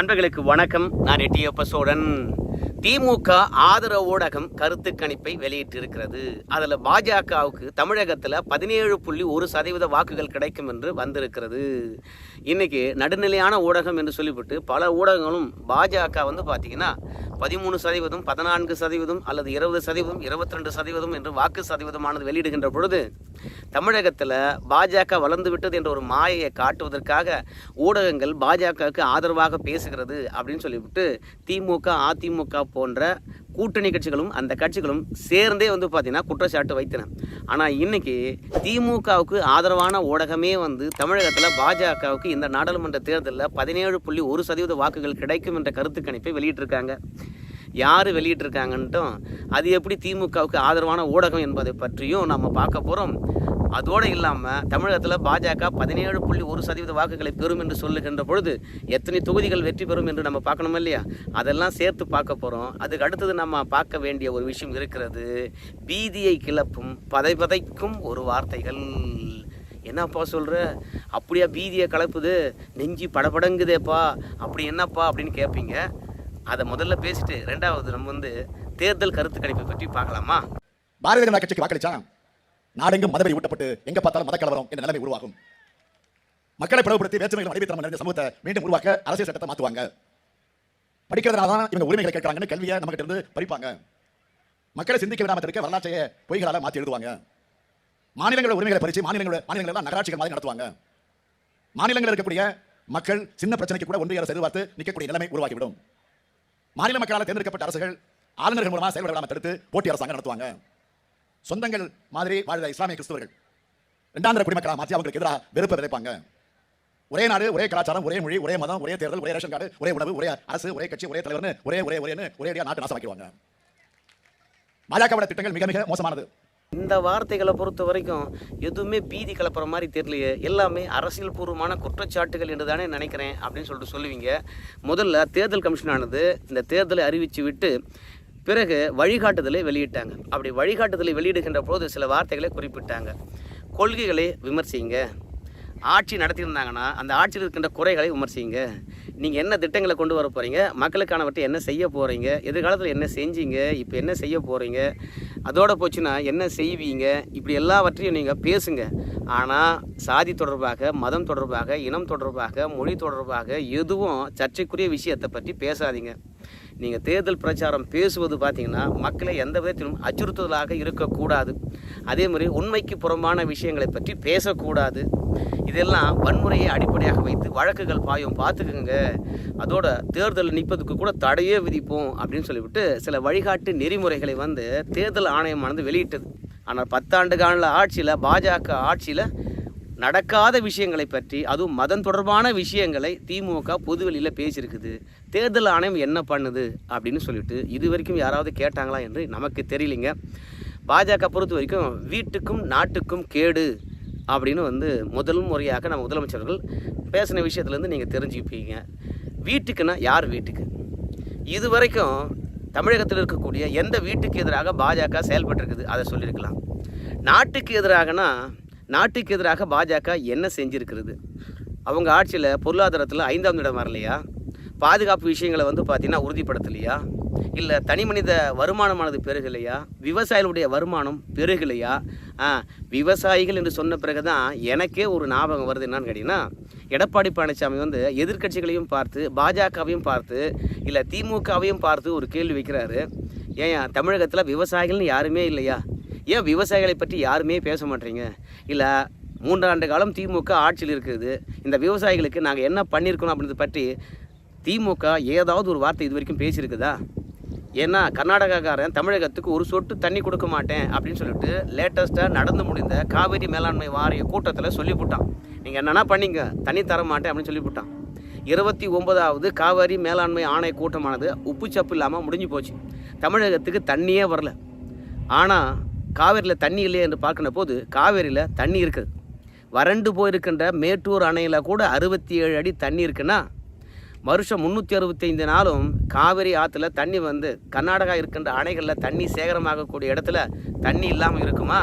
நண்பர்களுக்கு வணக்கம். நான் எட்டியப்ப சோழன். திமுக ஆதரவு ஊடகம் கருத்து கணிப்பை வெளியிட்டிருக்கிறது. அதில் பாஜகவுக்கு தமிழகத்தில் பதினேழு புள்ளி ஒரு சதவீத வாக்குகள் கிடைக்கும் என்று வந்திருக்கிறது. இன்னைக்கு நடுநிலையான ஊடகம் என்று சொல்லிவிட்டு பல ஊடகங்களும் பாஜக வந்து பார்த்திங்கன்னா பதிமூணு சதவீதம் பதினான்கு சதவீதம் அல்லது இருபது சதவீதம் இருபத்தி ரெண்டு சதவீதம் என்று வாக்கு சதவீதமானது வெளியிடுகின்ற பொழுது தமிழகத்தில் பாஜக வளர்ந்து விட்டது என்ற ஒரு மாயையை காட்டுவதற்காக ஊடகங்கள் பாஜகவுக்கு ஆதரவாக பேசுகிறது அப்படின்னு சொல்லிவிட்டு திமுக அதிமுக போன்ற கூட்டணி கட்சிகளும் அந்த கட்சிகளும் சேர்ந்தே வந்து பார்த்தீங்கன்னா குற்றச்சாட்டு வைத்தன. ஆனால் இன்னைக்கு திமுகவுக்கு ஆதரவான ஊடகமே வந்து தமிழகத்தில் பாஜகவுக்கு இந்த நாடாளுமன்ற தேர்தலில் பதினேழு புள்ளி ஒரு சதவீத வாக்குகள் கிடைக்கும் என்ற கருத்து கணிப்பை வெளியிட்டிருக்காங்க. யார் வெளியிட்டிருக்காங்கன்ட்டும் அது எப்படி திமுகவுக்கு ஆதரவான ஊடகம் என்பதை பற்றியும் நம்ம பார்க்க போகிறோம் அதோடு இல்லாமல் தமிழகத்தில் பாஜக பதினேழு புள்ளி ஒரு சதவீத வாக்குகளை பெறும் என்று சொல்லுகின்ற பொழுது எத்தனை தொகுதிகள் வெற்றி பெறும் என்று நம்ம பார்க்கணும் இல்லையா? அதெல்லாம் சேர்த்து பார்க்க போகிறோம் அதுக்கு அடுத்தது நம்ம பார்க்க வேண்டிய ஒரு விஷயம் இருக்கிறது பீதியை கிளப்பும் பதை பதைக்கும் ஒரு வார்த்தைகள். என்னப்பா சொல்கிற அப்படியா பீதியை கலப்புது நெஞ்சி படபடங்குதேப்பா. அப்படி என்னப்பா அப்படின்னு கேட்பீங்க அதை முதல்ல பேசிட்டு ரெண்டாவது நம்ம வந்து தேர்தல் கருத்து கணிப்பை பற்றி பார்க்கலாமா? பாரதிய ஜனதா கட்சிக்கு வாக்களிச்சா? நாடெங்கும் மதவெறி ஊட்டப்பட்டு எங்க பார்த்தாலும் மத கலவரம் என்ற நிலைமை உருவாகும். மக்களை பிளவுபடுத்தி வேற்றுமைகள் அடிமைத்தனம் நிறைந்த சமூகத்தை மீண்டும் உருவாக்க அரசியல் சட்டத்தை மாற்றுவாங்க படிக்கிறதுனால தான் இவங்க உரிமைகளை கேட்கறாங்கன்னு கல்வியை நம்மகிட்ட இருந்து பறிப்பாங்க. மக்களை சிந்திக்க விடாமல் இருக்க வரலாற்றையே பொய்களால மாற்றி எழுதுவாங்க. மாநிலங்களோட உரிமைகளை பறிச்சு மாநிலங்களோட மாநிலங்களெல்லாம் நகராட்சிகள் மாதிரி நடத்துவாங்க. மாநிலங்களில் இருக்கக்கூடிய மக்கள் சின்ன பிரச்சனைக்கு கூட ஒன்றிய அரசு எதிர்பார்த்து நிற்கக்கூடிய நிலைமை உருவாக்கிவிடும் மாநில மக்களால் தேர்ந்தெடுக்கப்பட்ட அரசுகள் ஆளுநர்கள் மூலமாக செயல்பட விடாமல் தடுத்து போட்டி அரசாங்கம் நடத்துவாங்க. சொந்தங்கள் மாதிரி வாழ்ந்த இஸ்லாமிய கிறிஸ்தவர்கள் இரண்டாந்திர குடிமக்களாக மாற்றி அவங்களுக்கு எதிராக வெறுப்பை விதைப்பாங்க. ஒரே நாடு ஒரே கலாச்சாரம் ஒரே மொழி ஒரே மதம் ஒரே தேர்தல் ஒரே ரேஷன் கார்டு ஒரே உணவு ஒரே அரசு ஒரே கட்சி ஒரே தலைவர்னு ஒரே ஒரே ஒரேன்னு ஒரே நாட்டு நாசமாக்கிடுவாங்க. பாஜகவோட திட்டங்கள் மிக மிக மோசமானது. இந்த வார்த்தைகளை பொறுத்த வரைக்கும் எதுவுமே பீதி கலப்புற மாதிரி தெரியலையே. எல்லாமே அரசியல் பூர்வமான குற்றச்சாட்டுகள் என்று தானே நினைக்கிறேன் அப்படின்னு சொல்லிட்டு சொல்லுவீங்க. முதல்ல தேர்தல் கமிஷனானது இந்த தேர்தலை அறிவித்து விட்டு பிறகு வழிகாட்டுதலை வெளியிட்டாங்க. அப்படி வழிகாட்டுதலை வெளியிடுகின்ற போது சில வார்த்தைகளை குறிப்பிட்டாங்க. கொள்கைகளை விமர்சிங்க. ஆட்சி நடத்தியிருந்தாங்கன்னா அந்த ஆட்சியில் இருக்கின்ற குறைகளை விமர்சிங்க. நீங்கள் என்ன திட்டங்களை கொண்டு வர போகிறீங்க மக்களுக்கானவற்றை என்ன செய்ய போகிறீங்க எதிர்காலத்தில் என்ன செஞ்சீங்க? இப்போ என்ன செய்ய போகிறீங்க அதோட போச்சுன்னா என்ன செய்வீங்க? இப்படி எல்லாவற்றையும் நீங்கள் பேசுங்க. ஆனால் சாதி தொடர்பாக மதம் தொடர்பாக இனம் தொடர்பாக மொழி தொடர்பாக எதுவும் சர்ச்சைக்குரிய விஷயத்தை பற்றி பேசாதீங்க. நீங்கள் தேர்தல் பிரச்சாரம் பேசுவது பார்த்தீங்கன்னா மக்களை எந்த விதத்திலும் அச்சுறுத்துதலாக இருக்கக்கூடாது. அதே மாதிரி உண்மைக்கு புறம்பான விஷயங்களை பற்றி பேசக்கூடாது. இதெல்லாம் வன்முறையை அடிப்படையாக வைத்து வழக்குகள் பாயும். பார்த்துக்குங்க. அதோட தேர்தல் நிற்பதுக்கு கூட தடையே விதிப்போம் அப்படின்னு சொல்லிவிட்டு சில வழிகாட்டு நெறிமுறைகளை வந்து தேர்தல் ஆணையமானது வெளியிட்டது. ஆனால் பத்தாண்டு கால ஆட்சியில் பாஜக ஆட்சியில் நடக்காத விஷயங்களை பற்றி அதுவும் மதம் தொடர்பான விஷயங்களை திமுக பொதுவெளியில் பேசியிருக்குது. தேர்தல் ஆணையம் என்ன பண்ணுது அப்படின்னு சொல்லிட்டு இது வரைக்கும் யாராவது கேட்டாங்களா என்று நமக்கு தெரியலிங்க. பாஜக பொறுத்த வரைக்கும் வீட்டுக்கும் நாட்டுக்கும் கேடு அப்படின்னு வந்து முதல் முறையாக நம்ம முதலமைச்சர்கள் பேசின விஷயத்துலேருந்து நீங்கள் தெரிஞ்சுப்பீங்க. வீட்டுக்குன்னா யார் வீட்டுக்கு? இது வரைக்கும் தமிழகத்தில் இருக்கக்கூடிய எந்த வீட்டுக்கு எதிராக பாஜக செயல்பட்டிருக்குது அதை சொல்லியிருக்கலாம். நாட்டுக்கு எதிராகனா நாட்டுக்கு எதிராக பாஜக என்ன செஞ்சிருக்கிறது? அவங்க ஆட்சியில் பொருளாதாரத்தில் ஐந்தாம் இடம் வரலையா? பாதுகாப்பு விஷயங்களை வந்து பார்த்திங்கன்னா உறுதிப்படுத்தலையா? இல்லை தனி மனித வருமானமானது பெருகலையா? விவசாயிகளுடைய வருமானம் பெருகலையா? விவசாயிகள் என்று சொன்ன பிறகு தான் எனக்கே ஒரு ஞாபகம் வருது என்னன்னு கேட்டிங்கன்னா எடப்பாடி பழனிசாமி வந்து எதிர்க்கட்சிகளையும் பார்த்து பாஜகவையும் பார்த்து இல்லை திமுகவையும் பார்த்து ஒரு கேள்வி வைக்கிறாரு. ஏன் தமிழகத்தில் விவசாயிகள்னு யாருமே இல்லையா? ஏன் விவசாயிகளை பற்றி யாருமே பேச மாட்டீங்க? இல்லை மூன்றாண்டு காலம் திமுக ஆட்சியில் இருக்குது. இந்த விவசாயிகளுக்கு நாங்கள் என்ன பண்ணியிருக்கணும் அப்படின்றத பற்றி திமுக ஏதாவது ஒரு வார்த்தை இது வரைக்கும் பேசியிருக்குதா? ஏன்னா கர்நாடகாக்காரன் தமிழகத்துக்கு ஒரு சொட்டு தண்ணி கொடுக்க மாட்டேன் அப்படின்னு சொல்லிட்டு லேட்டஸ்ட்டாக நடந்து முடிந்த காவிரி மேலாண்மை வாரிய கூட்டத்தில் சொல்லிவிட்டான் நீங்கள் என்னென்னா பண்ணீங்க? தண்ணி தர மாட்டேன் அப்படின்னு சொல்லிவிட்டான் இருபத்தி ஒன்பதாவது காவிரி மேலாண்மை ஆணைய கூட்டமானது உப்புச்சப்பு இல்லாமல் முடிஞ்சு போச்சு. தமிழகத்துக்கு தண்ணியே வரல. ஆனால் காவேரியில் தண்ணி இல்லையே என்று பார்க்கின்ற போது காவேரியில் தண்ணி இருக்குது. வறண்டு போயிருக்கின்ற மேட்டூர் அணையில் கூட அறுபத்தி ஏழு அடி தண்ணி இருக்குன்னா வருஷம் முந்நூற்றி அறுபத்தைந்து நாளும் காவிரி ஆற்றுல தண்ணி வந்து கர்நாடகா இருக்கின்ற அணைகளில் தண்ணி சேகரமாகக்கூடிய இடத்துல தண்ணி இல்லாமல் இருக்குமா?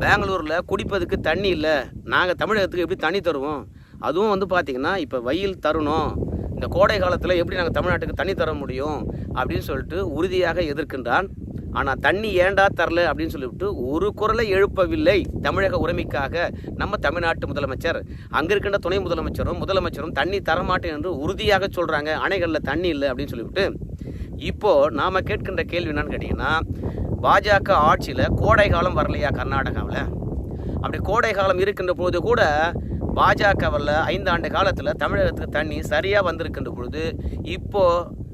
பெங்களூரில் குடிப்பதுக்கு தண்ணி இல்லை. நாங்கள் தமிழகத்துக்கு எப்படி தண்ணி தருவோம்? அதுவும் வந்து பார்த்திங்கன்னா இப்போ வெயில் தருணம். இந்த கோடை காலத்தில் எப்படி நாங்கள் தமிழ்நாட்டுக்கு தண்ணி தர முடியும்? அப்படின்னு சொல்லிட்டு உறுதியாக எதிர்க்கின்றான் ஆனால் தண்ணி ஏண்டா தரல அப்படின்னு சொல்லிவிட்டு ஒரு குரலை எழுப்பவில்லை தமிழக உரிமைக்காக நம்ம தமிழ்நாட்டு முதலமைச்சர். அங்கே இருக்கின்ற துணை முதலமைச்சரும் முதலமைச்சரும் தண்ணி தரமாட்டேன் என்று உறுதியாக சொல்கிறாங்க அணைகளில் தண்ணி இல்லை அப்படின்னு சொல்லிவிட்டு. இப்போது நாம் கேட்கின்ற கேள்வி என்னன்னு கேட்டிங்கன்னா பாஜக ஆட்சியில் கோடை காலம் வரலையா கர்நாடகாவில்? அப்படி கோடை காலம் இருக்கின்ற பொழுது கூட பாஜகவில் ஐந்தாண்டு காலத்தில் தமிழகத்துக்கு தண்ணி சரியாக வந்திருக்கின்ற பொழுது இப்போது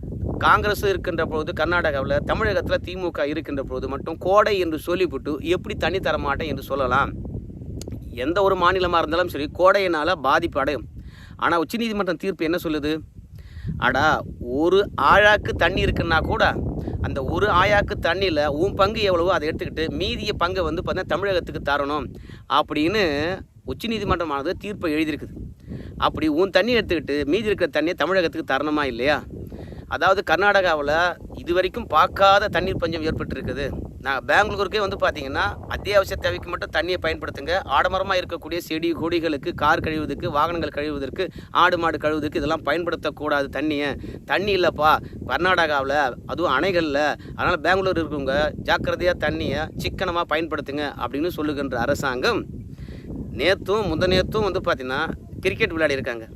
காங்கிரஸ் இருக்கின்ற பொழுது கர்நாடகாவில் தமிழகத்தில் திமுக இருக்கின்ற பொழுது மட்டும் கோடை என்று சொல்லிவிட்டு எப்படி தண்ணி தரமாட்டேன் என்று சொல்லலாம். எந்த ஒரு மாநிலமாக இருந்தாலும் சரி கோடையினால் பாதிப்பு அடையும். ஆனால் உச்சநீதிமன்றம் தீர்ப்பு என்ன சொல்லுது? அடா ஒரு ஆழாக்கு தண்ணி இருக்குன்னா கூட அந்த ஒரு ஆயாக்கு தண்ணியில் உன் பங்கு எவ்வளவோ அதை எடுத்துக்கிட்டு மீதிய பங்கை வந்து பார்த்தீங்கன்னா தமிழகத்துக்கு தரணும் அப்படின்னு உச்சநீதிமன்றமானது தீர்ப்பை எழுதியிருக்குது. அப்படி உன் தண்ணி எடுத்துக்கிட்டு மீதி இருக்கிற தண்ணியை தமிழகத்துக்கு தரணுமா இல்லையா? அதாவது கர்நாடகாவில் இது வரைக்கும் பார்க்காத தண்ணீர் பஞ்சம் ஏற்பட்டிருக்குது. நான் பெங்களூருக்கே வந்து பார்த்தீங்கன்னா அத்தியாவசிய தேவைக்கு மட்டும் தண்ணியை பயன்படுத்துங்க. ஆடம்பரமாக இருக்கக்கூடிய செடி கொடிகளுக்கு கார் கழுவுவதற்கு வாகனங்கள் கழுவுவதற்கு ஆடு மாடு கழுவுவதற்கு இதெல்லாம் பயன்படுத்தக்கூடாது தண்ணியை. தண்ணி இல்லைப்பா. கர்நாடகாவில் அதுவும் அணைகளில் அதனால் பெங்களூர் இருக்கவங்க ஜாக்கிரதையாக தண்ணியை சிக்கனமாக பயன்படுத்துங்க அப்படின்னு சொல்லுகின்ற அரசாங்கம் நேற்றும் முந்த நேற்றும் வந்து பார்த்திங்கன்னா கிரிக்கெட் விளையாடி இருக்காங்க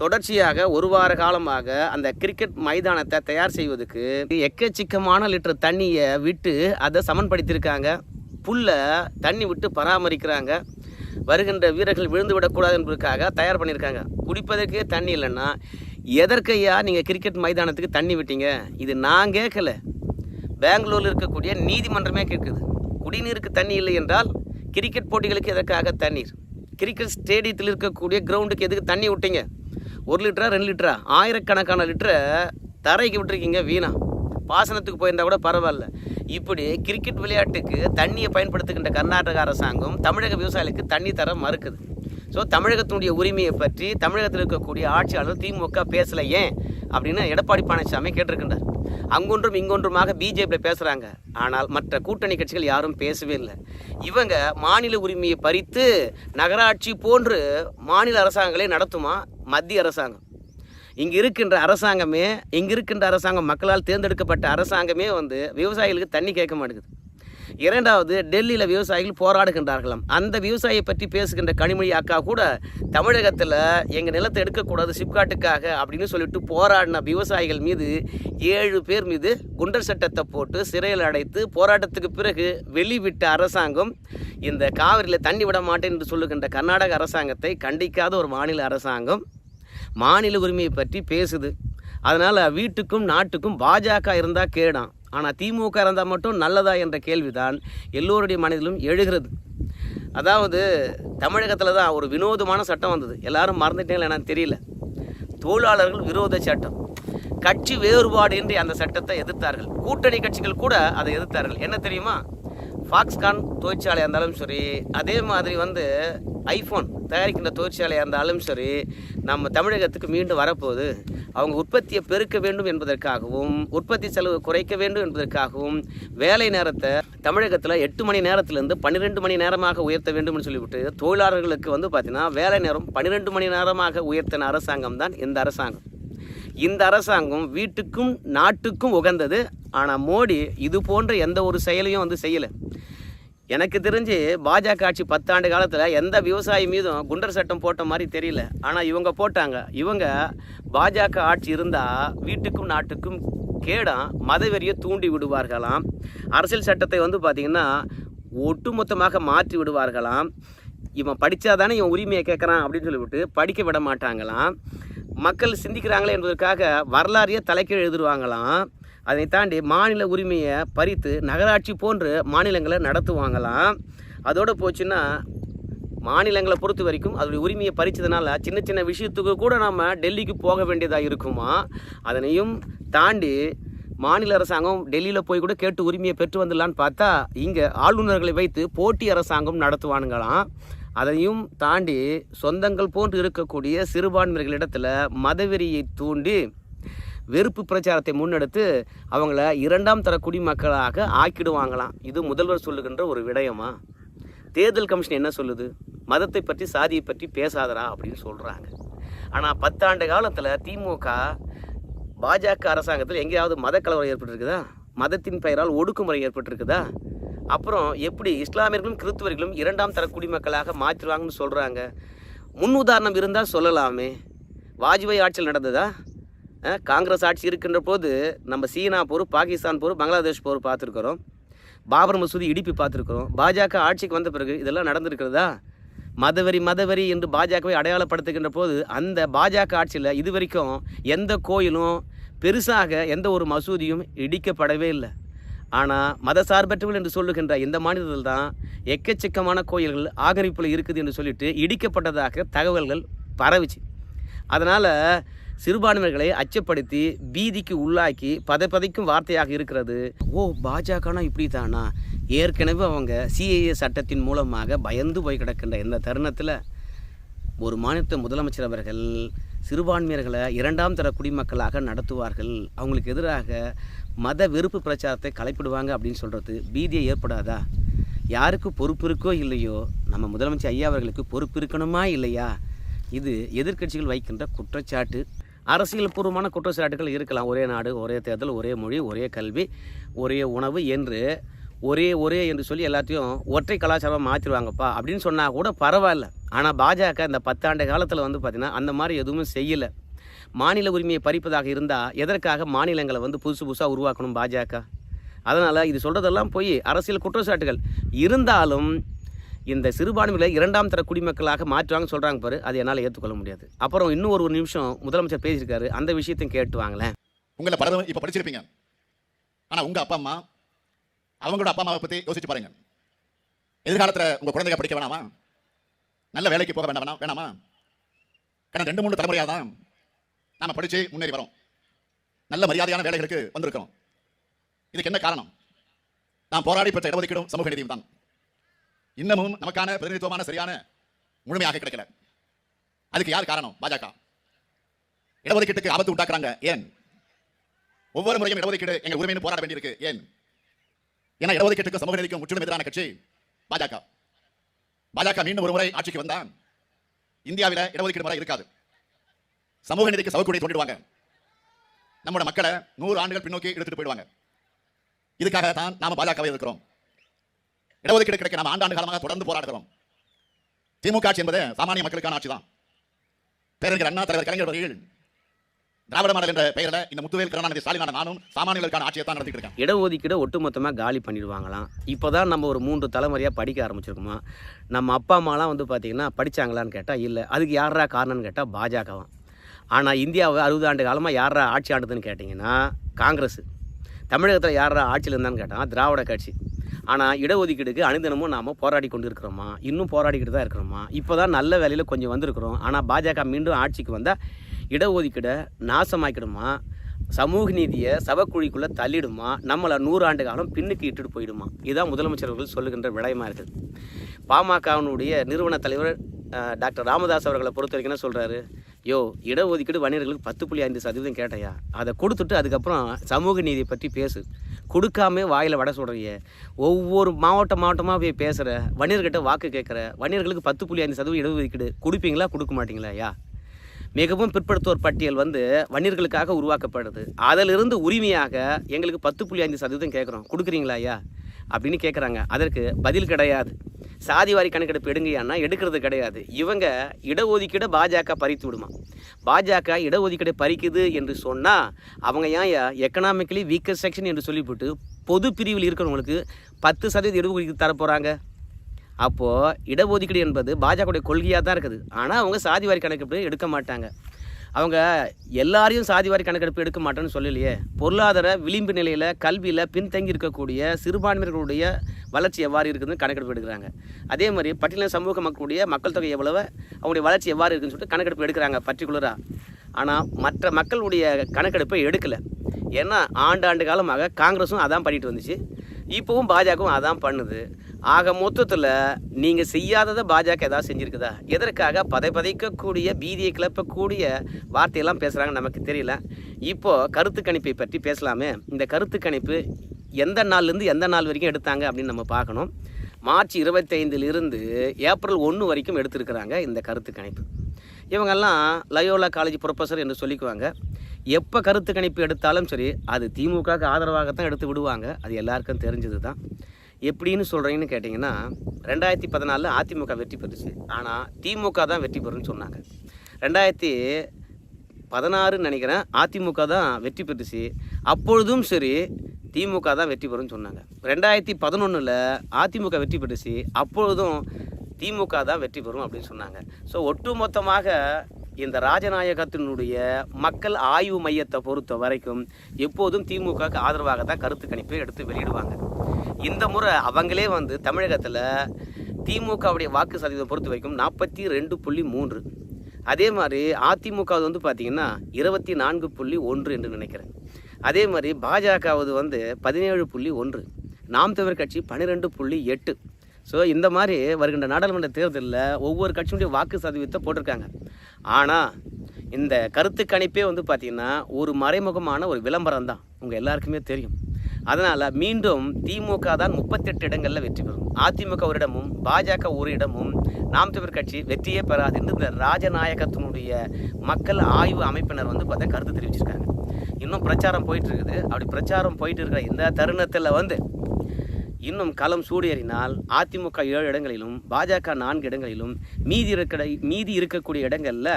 தொடர்ச்சியாக ஒரு வார காலமாக அந்த கிரிக்கெட் மைதானத்தை தயார் செய்வதற்கு எக்கச்சக்கமான லிட்டர் தண்ணியை விட்டு அதை சமன்படுத்தியிருக்காங்க. புல்லை தண்ணி விட்டு பராமரிக்கிறாங்க. வருகின்ற வீரர்கள் விழுந்து விடக்கூடாது என்பதற்காக தயார் பண்ணியிருக்காங்க. குடிப்பதற்கே தண்ணி இல்லைன்னா எதற்கையா நீங்கள் கிரிக்கெட் மைதானத்துக்கு தண்ணி விட்டீங்க? இது நான் கேட்கல. பெங்களூரில் இருக்கக்கூடிய நீதிமன்றமே கேட்குது. குடிநீருக்கு தண்ணி இல்லை என்றால் கிரிக்கெட் போட்டிகளுக்கு எதற்காக தண்ணீர்? கிரிக்கெட் ஸ்டேடியத்தில் இருக்கக்கூடிய கிரவுண்டுக்கு எதுக்கு தண்ணி விட்டீங்க? ஒரு லிட்டரா ரெண்டு லிட்டரா? ஆயிரக்கணக்கான லிட்டரை தரைக்கு விட்டுருக்கீங்க வீணா. பாசனத்துக்கு போயிருந்தா கூட பரவாயில்ல. இப்படி கிரிக்கெட் விளையாட்டுக்கு தண்ணியை பயன்படுத்துகின்ற கர்நாடக அரசாங்கம் தமிழக விவசாயிகளுக்கு தண்ணி தர மறுக்குது. ஸோ தமிழகத்தினுடைய உரிமையை பற்றி தமிழகத்தில் இருக்கக்கூடிய ஆட்சியாளர் திமுக பேசலை ஏன்? அப்படின்னு எடப்பாடி பழனிசாமி கேட்டிருக்கின்றார். அங்கொன்றும் இங்கொன்றுமாக பிஜேபியில் பேசுகிறாங்க ஆனால் மற்ற கூட்டணி கட்சிகள் யாரும் பேசவே இல்லை. இவங்க மாநில உரிமையை பறித்து நகராட்சி போன்று மாநில அரசாங்கங்களே நடத்துமா? மத்திய அரசாங்கம். இங்கே இருக்கின்ற அரசாங்கமே இங்கே இருக்கின்ற அரசாங்கம் மக்களால் தேர்ந்தெடுக்கப்பட்ட அரசாங்கமே வந்து விவசாயிகளுக்கு தண்ணி கேட்க மாட்டேங்குது. இரண்டாவது டெல்லியில் விவசாயிகள் போராடுகின்றார்களாம். அந்த விவசாயியை பற்றி பேசுகின்ற கனிமொழி அக்கா கூட தமிழகத்தில் எங்கள் நிலத்தை எடுக்கக்கூடாது சிப்காட்டுக்காக அப்படின்னு சொல்லிட்டு போராடின விவசாயிகள் மீது ஏழு பேர் மீது குண்டர் சட்டத்தை போட்டு சிறையில் அடைத்து போராட்டத்துக்கு பிறகு வெளிவிட்ட அரசாங்கம் இந்த காவிரியில் தண்ணி விட மாட்டேன் என்று சொல்லுகின்ற கர்நாடக அரசாங்கத்தை கண்டிக்காத ஒரு மாநில அரசாங்கம் மாநில உரிமையை பற்றி பேசுது. அதனால் வீட்டுக்கும் நாட்டுக்கும் பாஜக இருந்தால் கேடாம். ஆனால் திமுக இருந்தால் மட்டும் நல்லதா என்ற கேள்விதான் எல்லோருடைய மனதிலும் எழுகிறது. அதாவது தமிழகத்தில் தான் ஒரு வினோதமான சட்டம் வந்தது. எல்லாரும் மறந்துட்டீங்களா என்னன்னு தெரியல. தொழிலாளர்கள் விரோத சட்டம். கட்சி வேறுபாடு இன்றி அந்த சட்டத்தை எதிர்த்தார்கள். கூட்டணி கட்சிகள் கூட அதை எதிர்த்தார்கள். என்ன தெரியுமா? ஃபாக்ஸ்கான் தொழிற்சாலையாக இருந்தாலும் சரி அதே மாதிரி வந்து ஐஃபோன் தயாரிக்கின்ற தொழிற்சாலையாக இருந்தாலும் சரி நம்ம தமிழகத்துக்கு மீண்டும் வரப்போகுது. அவங்க உற்பத்தியை பெருக்க வேண்டும் என்பதற்காகவும் உற்பத்தி செலவு குறைக்க வேண்டும் என்பதற்காகவும் வேலை நேரத்தை தமிழகத்தில் எட்டு மணி நேரத்திலேருந்து பன்னிரெண்டு மணி நேரமாக உயர்த்த வேண்டும்னு சொல்லிவிட்டு தொழிலாளர்களுக்கு வந்து பார்த்திங்கன்னா வேலை நேரம் பன்னிரெண்டு மணி நேரமாக உயர்த்தின அரசாங்கம் தான் இந்த அரசாங்கம். இந்த அரசாங்கம் வீட்டுக்கும் நாட்டுக்கும் உகந்தது. ஆனால் மோடி இது போன்ற எந்த ஒரு செயலையும் வந்து செய்யலை. எனக்கு தெரிஞ்சு பாஜக ஆட்சி பத்தாண்டு காலத்தில் எந்த விவசாயி மீதும் குண்டர் சட்டம் போட்ட மாதிரி தெரியல. ஆனால் இவங்க போட்டாங்க. இவங்க பாஜக ஆட்சி இருந்தால் வீட்டுக்கும் நாட்டுக்கும் கேடாம் மதவெறியை தூண்டி விடுவார்களாம். அரசியல் சட்டத்தை வந்து பார்த்திங்கன்னா ஒட்டுமொத்தமாக மாற்றி விடுவார்களாம். இவன் படித்தாதானே இவன் உரிமையை கேட்குறான் அப்படின்னு சொல்லிவிட்டு படிக்க விட மாட்டாங்களாம். மக்கள் சிந்திக்கிறாங்களே என்பதற்காக வரலாறையே தலைக்கீழ் எழுதுருவாங்களாம் அதை தாண்டி மாநில உரிமையை பறித்து நகராட்சி போன்று மாநிலங்களை நடத்துவாங்களாம். அதோடு போச்சுன்னா மாநிலங்களை பொறுத்த வரைக்கும் அதோடைய உரிமையை பறித்ததுனால சின்ன சின்ன விஷயத்துக்கு கூட நம்ம டெல்லிக்கு போக வேண்டியதாக இருக்குமா? அதனையும் தாண்டி மாநில அரசாங்கம் டெல்லியில் போய் கூட கேட்டு உரிமையை பெற்று வந்துடலான்னு பார்த்தா இங்கே ஆளுநர்களை வைத்து போட்டி அரசாங்கம் நடத்துவானுங்களாம். அதையும் தாண்டி சொந்தங்கள் போன்று இருக்கக்கூடிய சிறுபான்மையர்களிடத்தில் மதவெறியை தூண்டி வெறுப்பு பிரச்சாரத்தை முன்னெடுத்து அவங்கள இரண்டாம் தர குடிமக்களாக ஆக்கிடுவாங்களாம். இது முதல்வர் சொல்லுகின்ற ஒரு விடயமா? தேர்தல் கமிஷன் என்ன சொல்லுது? மதத்தை பற்றி சாதியை பற்றி பேசாதரா அப்படின்னு சொல்கிறாங்க ஆனால் பத்தாண்டு காலத்தில் திமுக பாஜக அரசாங்கத்தில் எங்கேயாவது மதக்கலவரம் ஏற்பட்டிருக்குதா? மதத்தின் பெயரால் ஒடுக்குமுறை ஏற்பட்டிருக்குதா? அப்புறம் எப்படி இஸ்லாமியர்களும் கிறிஸ்துவர்களும் இரண்டாம் தர குடிமக்களாக மாற்றிடுவாங்கன்னு சொல்கிறாங்க முன் உதாரணம் இருந்தால் சொல்லலாமே. வாஜ்பாய் ஆட்சியில் நடந்ததா? காங்கிரஸ் ஆட்சி இருக்கின்ற போது நம்ம சீனா போர் பாகிஸ்தான் போர் பங்களாதேஷ் போர் பார்த்துருக்குறோம். பாபர் மசூதி இடிப்பு பார்த்துருக்குறோம். பாஜக ஆட்சிக்கு வந்த பிறகு இதெல்லாம் நடந்திருக்கிறதா? மதவெறி மதவெறி என்று பாஜகவை அடையாளப்படுத்துகின்ற போது அந்த பாஜக ஆட்சியில் இது வரைக்கும் எந்த கோயிலும் பெருசாக எந்த ஒரு மசூதியும் இடிக்கப்படவே இல்லை. ஆனால் மதசார்பற்றவர்கள் என்று சொல்லுகின்ற இந்த மாநிலத்தில் தான் எக்கச்சக்கமான கோயில்கள் ஆகரிப்பில் இருக்குது என்று சொல்லிட்டு இடிக்கப்பட்டதாக தகவல்கள் பரவுச்சு. அதனால் சிறுபான்மைகளை அச்சப்படுத்தி பீதிக்கு உள்ளாக்கி பதைப்பதைக்கும் வார்த்தையாக இருக்கிறது. ஓ பாஜகனா இப்படி தானா ஏற்கனவே அவங்க சிஏஏ சட்டத்தின் மூலமாக பயந்து போய் கிடக்கின்ற இந்த தருணத்தில் ஒரு மாநிலத்த முதலமைச்சர் அவர்கள் சிறுபான்மையர்களை இரண்டாம் தர குடிமக்களாக நடத்துவார்கள். அவங்களுக்கு எதிராக மத வெறுப்பு பிரச்சாரத்தை கலைப்பிடுவாங்க அப்படின்னு சொல்கிறது பீதியை ஏற்படாதா? யாருக்கு பொறுப்பு இருக்கோ இல்லையோ நம்ம முதலமைச்சர் ஐயா அவர்களுக்கு பொறுப்பு இருக்கணுமா இல்லையா? இது எதிர்க்கட்சிகள் வைக்கின்ற குற்றச்சாட்டு. அரசியல் பூர்வமான குற்றச்சாட்டுகள் இருக்கலாம். ஒரே நாடு ஒரே தேர்தல் ஒரே மொழி ஒரே கல்வி ஒரே உணவு என்று ஒரே ஒரே என்று சொல்லி எல்லாத்தையும் ஒற்றை கலாச்சாரமாக மாற்றிடுவாங்கப்பா அப்படின்னு சொன்னால் கூட பரவாயில்ல. ஆனால் பாஜக இந்த பத்தாண்டு காலத்தில் வந்து பார்த்திங்கன்னா அந்த மாதிரி எதுவும் செய்யலை. மாநில உரிமையை பறிப்பதாக இருந்தால் எதற்காக மாநிலங்களை வந்து புதுசு புதுசாக உருவாக்கணும் பாஜக? அதனால் இது சொல்கிறதெல்லாம் போய் அரசியல் குற்றச்சாட்டுகள். இருந்தாலும் இந்த சிறுபான்மைகளை இரண்டாம் தர குடிமக்களாக மாற்றுவாங்கன்னு சொல்கிறாங்க பாரு அது என்னால் ஏற்றுக்கொள்ள முடியாது. அப்புறம் இன்னும் ஒரு ஒரு நிமிஷம் முதலமைச்சர் பேசியிருக்காரு அந்த விஷயத்தையும் கேட்டு வாங்களேன். உங்களை பலரும் இப்போ படிச்சிருப்பீங்க. ஆனால் உங்கள் அப்பா அம்மா அவங்களோட அப்பா அம்மாவை பற்றி யோசிச்சு பாருங்க. எதிர்காலத்தில் உங்கள் குழந்தைங்க படிக்க வேணாமா? நல்ல வேலைக்கு போக வேண்டாம். வேணாம்? வேணாமா கடந்த ரெண்டு மூணு தலைமுறையாக தான் நாம படிச்சு முன்னேறி வரோம். நல்ல மரியாதையான வேலைகளுக்கு வந்திருக்கிறோம். இதுக்கு என்ன காரணம்? நாம் போராடி பெற்ற இடஒதுக்கீடும் சமூக நீதியும் தான். இன்னமும் நமக்கான பிரதிநிதித்துவமான சரியான முழுமையாக கிடைக்கல. அதுக்கு யார் காரணம்? பாஜக. இடஒதுக்கீட்டுக்கு ஆபத்து உண்டாக்குறாங்க. ஏன்? ஒவ்வொரு முறையும் இடஒதுக்கீடு எங்கள் உரிமைன்னு போராட வேண்டியிருக்கு. ஏன்? ஏன்னா இடஒதுக்கீட்டுக்கு சமூக நீதிக்கும் முற்றிலும் எதிரான கட்சி பாஜக. பாஜக மீண்டும் ஒரு முறை ஆட்சிக்கு வந்தான். இந்தியாவில் இடஒதுக்கீடு முறை இருக்காது. சமூக நீதிக்கு சவக்குடி தோண்டிடுவாங்க. நம்மளோட மக்களை நூறு ஆண்டுகள் பின்னோக்கி எடுத்துட்டு போயிடுவாங்க. இதுக்காக தான் நாம பாஜகவை இருக்கிறோம் இடஒதுக்கீடு கிடைக்க நாம ஆண்டாண்டு காலமாக தொடர்ந்து போராடுகிறோம். திமுக ஆட்சி என்பது சாமானிய மக்களுக்கான ஆட்சி தான் பேரறிஞர் அண்ணா தலைவர் கலைஞர் அவர்கள் திராவிட மாடல் என்ற பெயரில் இந்த முத்துவேல் கருணாநிதி ஸ்டாலினான நானும் சாமானியர்களுக்கான ஆட்சியை தான் நடத்திட்டு இருக்கேன். இடஒதுக்கீடு ஒட்டுமொத்தமாக காலி பண்ணிடுவாங்களாம். இப்போ தான் நம்ம ஒரு மூன்று தலைமுறையாக படிக்க ஆரம்பிச்சிருக்கோமா? நம்ம அப்பா அம்மாலாம் வந்து பார்த்திங்கன்னா படித்தாங்களான்னு கேட்டால் இல்லை. அதுக்கு யாரா காரணம்னு கேட்டால் பாஜகவான் ஆனால் இந்தியாவை அறுபது ஆண்டு காலமாக யாரா ஆட்சி ஆண்டுதுன்னு கேட்டிங்கன்னா காங்கிரஸ். தமிழகத்தில் யாரா ஆட்சியில் இருந்தான்னு கேட்டால் திராவிட கட்சி. ஆனால் இடஒதுக்கீடுக்கு அனுதினமும் நாம் போராடி கொண்டு இருக்கிறோமா இன்னும் போராடிக்கிட்டு தான் இருக்கிறோமா? இப்போ தான் நல்ல வேலையில் கொஞ்சம் வந்திருக்கிறோம். ஆனால் பாஜக மீண்டும் ஆட்சிக்கு வந்தால் இடஒதுக்கீடை நாசமாக்கிடுமா? சமூக நீதியை சவக்குழிக்குள்ளே தள்ளிடுமா? நம்மளை நூறு ஆண்டு காலம் பின்னுக்கு இட்டுட்டு போயிடுமா? இதுதான் முதலமைச்சர் அவர்கள் சொல்லுகின்ற விடயமாக இருக்குது பாமகவினுடைய நிறுவன தலைவர் டாக்டர் ராமதாஸ் அவர்களை பொறுத்த வரைக்கும் என்ன சொல்கிறாரு யோ இடஒதுக்கீடு வணிகர்களுக்கு பத்து புள்ளி ஐந்து சதவீதம் கேட்டையா? அதை கொடுத்துட்டு அதுக்கப்புறம் சமூக நீதியை பற்றி பேசு. கொடுக்காம வாயில் வடை சொல்கிறிய ஒவ்வொரு மாவட்ட மாவட்டமாக போய் பேசுகிற வணிகர்கிட்ட வாக்கு கேட்குற வணிகர்களுக்கு பத்து புள்ளி ஐந்து சதவீதம் இடஒதுக்கீடு கொடுப்பீங்களா? கொடுக்க மாட்டீங்களா ஐயா? மிகவும் பிற்படுத்தோர் பட்டியல் வந்து வன்னியர்களுக்காக உருவாக்கப்படுது. அதிலிருந்து உரிமையாக எங்களுக்கு பத்து புள்ளி ஐந்து சதவீதம் கேட்குறோம். கொடுக்குறீங்களா ஐயா? அப்படின்னு கேட்குறாங்க அதற்கு பதில் கிடையாது. சாதிவாரி கணக்கெடுப்பு எடுங்கயான்னா எடுக்கிறது கிடையாது. இவங்க இடஒதுக்கீடை பாஜக பறித்து விடுமா? பாஜக இடஒதுக்கீடை பறிக்குது என்று சொன்னால் அவங்க ஏன் எக்கனாமிக்கலி வீக்கர் செக்ஷன் என்று சொல்லிவிட்டு பொது பிரிவில் இருக்கிறவங்களுக்கு பத்து சதவீத இடஒதுக்கீடு தரப்போகிறாங்க அப்போது இடஒதுக்கீடு என்பது பாஜகவுடைய கொள்கையாக தான் இருக்குது. ஆனால் அவங்க சாதிவாரி கணக்கெடுப்பு எடுக்க மாட்டாங்க. அவங்க எல்லாரையும் சாதிவாரி கணக்கெடுப்பு எடுக்க மாட்டேன்னு சொல்லலையே. பொருளாதார விளிம்பு நிலையில் கல்வியில் பின்தங்கி இருக்கக்கூடிய சிறுபான்மையினர்களுடைய வளர்ச்சி எவ்வாறு இருக்குதுன்னு கணக்கெடுப்பு எடுக்கிறாங்க. அதே மாதிரி பட்டியலின சமூக மக்களுடைய மக்கள் தொகை எவ்வளவு அவங்களுடைய வளர்ச்சி எவ்வாறு இருக்குன்னு சொல்லிட்டு கணக்கெடுப்பு எடுக்கிறாங்க பர்டிகுலராக ஆனால் மற்ற மக்களுடைய கணக்கெடுப்பை எடுக்கலை. ஏன்னா ஆண்டு ஆண்டு காலமாக காங்கிரஸும் அதான் பண்ணிட்டு வந்துச்சு இப்போவும் பாஜகவும் அதான் பண்ணுது. ஆக மொத்தத்தில் நீங்கள் செய்யாததை பாஜக ஏதாவது செஞ்சுருக்குதா? எதற்காக பதை பதைக்கக்கூடிய பீதியை கிளப்பக்கூடிய வார்த்தையெல்லாம் பேசுகிறாங்க நமக்கு தெரியல. இப்போது கருத்து கணிப்பை பற்றி பேசலாமே. இந்த கருத்து கணிப்பு எந்த நாள்லேருந்து எந்த நாள் வரைக்கும் எடுத்தாங்க அப்படின்னு நம்ம பார்க்கணும். மார்ச் இருபத்தைந்திலிருந்து ஏப்ரல் ஒன்று வரைக்கும் எடுத்திருக்கிறாங்க இந்த கருத்து கணிப்பு. இவங்கெல்லாம் லயோலா காலேஜ் ப்ரொஃபஸர் என்று சொல்லிக்குவாங்க. எப்போ கருத்து கணிப்பு எடுத்தாலும் சரி அது திமுகவுக்கு ஆதரவாகத்தான் எடுத்து விடுவாங்க. அது எல்லாருக்கும் தெரிஞ்சது தான் எப்படின்னு சொல்கிறீங்கன்னு கேட்டிங்கன்னா ரெண்டாயிரத்தி பதினாலில் அதிமுக வெற்றி பெற்றுச்சு. ஆனால் திமுக தான் வெற்றி பெறும்னு சொன்னாங்க. ரெண்டாயிரத்தி பதினாறுன்னு நினைக்கிறேன் அதிமுக தான் வெற்றி பெற்றுச்சு. அப்பொழுதும் சரி திமுக தான் வெற்றி பெறும்னு சொன்னாங்க. ரெண்டாயிரத்தி பதினொன்றில் அதிமுக வெற்றி பெற்றுச்சு. அப்பொழுதும் திமுக தான் வெற்றி பெறும் அப்படின்னு சொன்னாங்க. ஸோ ஒட்டுமொத்தமாக இந்த ராஜநாயகத்தினுடைய மக்கள் ஆய்வு மையத்தை பொறுத்த வரைக்கும் எப்போதும் திமுகவுக்கு ஆதரவாக தான் கருத்து கணிப்பை எடுத்து வெளியிடுவாங்க. இந்த முறை அவங்களே வந்து தமிழகத்தில் திமுகவுடைய வாக்கு சதவீதம் பொறுத்த வரைக்கும் நாற்பத்தி ரெண்டு புள்ளி மூன்று. அதே மாதிரி அதிமுகவது வந்து பார்த்தீங்கன்னா இருபத்தி நான்கு புள்ளி ஒன்று என்று நினைக்கிறேன். அதே மாதிரி பாஜகவது வந்து பதினேழு புள்ளி ஒன்று. நாம் தமிழ் கட்சி பன்னிரெண்டு புள்ளி எட்டு. ஸோ இந்த மாதிரி வருகின்ற நாடாளுமன்ற தேர்தலில் ஒவ்வொரு கட்சியுடைய வாக்கு சதவீதத்தை போட்டிருக்காங்க. ஆனால் இந்த கருத்து கணிப்பே வந்து பார்த்திங்கன்னா ஒரு மறைமுகமான ஒரு விளம்பரம் தான். உங்கள் எல்லாருக்குமே தெரியும். அதனால் மீண்டும் திமுக தான் முப்பத்தெட்டு இடங்களில் வெற்றி பெறும். அதிமுக ஒரு இடமும் பாஜக ஒரு இடமும் நாம் தமிழர் கட்சி வெற்றியே பெறாது என்று இந்த ராஜநாயகத்தினுடைய மக்கள் ஆய்வு அமைப்பினர் வந்து பார்த்தா கருத்து தெரிவிச்சிருக்காங்க. இன்னும் பிரச்சாரம் போயிட்டு இருக்குது. அப்படி பிரச்சாரம் போயிட்டு இருக்கிற இந்த தருணத்தில் வந்து இன்னும் களம் சூடேறினால் அதிமுக ஏழு இடங்களிலும் பாஜக நான்கு இடங்களிலும் மீதி இருக்கிற மீதி இருக்கக்கூடிய இடங்களில்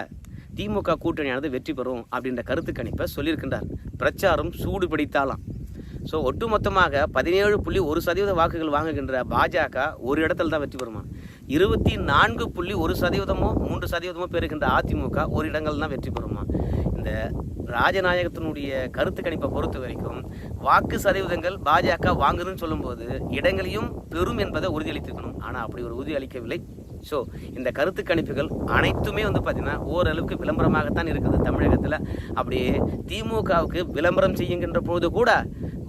திமுக கூட்டணியானது வெற்றி பெறும் அப்படின்ற கருத்து கணிப்பை சொல்லியிருக்கின்றார். பிரச்சாரம் சூடு பிடித்தாலாம். ஸோ ஒட்டுமொத்தமாக பதினேழு புள்ளி ஒரு சதவீத வாக்குகள் வாங்குகின்ற பாஜக ஒரு இடத்துல தான் வெற்றி பெறுமா? இருபத்தி நான்கு புள்ளி ஒரு சதவீதமோ மூன்று சதவீதமோ பெறுகின்ற அதிமுக ஒரு இடங்கள் தான் வெற்றி பெறுமா? இந்த ராஜநாயகத்தினுடைய கருத்து கணிப்பை பொறுத்த வரைக்கும் வாக்கு சதவீதங்கள் பாஜக வாங்குதுன்னு சொல்லும்போது இடங்களையும் பெறும் என்பதை உறுதியளித்திருக்கணும். ஆனால் அப்படி ஒரு உறுதி அளிக்கவில்லை. ஸோ இந்த கருத்து கணிப்புகள் அனைத்துமே வந்து பார்த்திங்கன்னா ஓரளவுக்கு விளம்பரமாகத்தான் இருக்குது. தமிழகத்தில் அப்படியே திமுகவுக்கு விளம்பரம் செய்யுங்கின்ற பொழுது கூட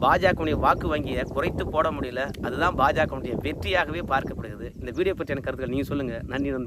பாஜகவுடைய வாக்கு வங்கியை குறைத்து போட முடியல. அதுதான் பாஜகவுடைய வெற்றியாகவே பார்க்கப்படுகிறது. இந்த வீடியோ பற்றியான கருத்துக்கள் நீங்கள் சொல்லுங்கள் நன்றி நண்பர்களே.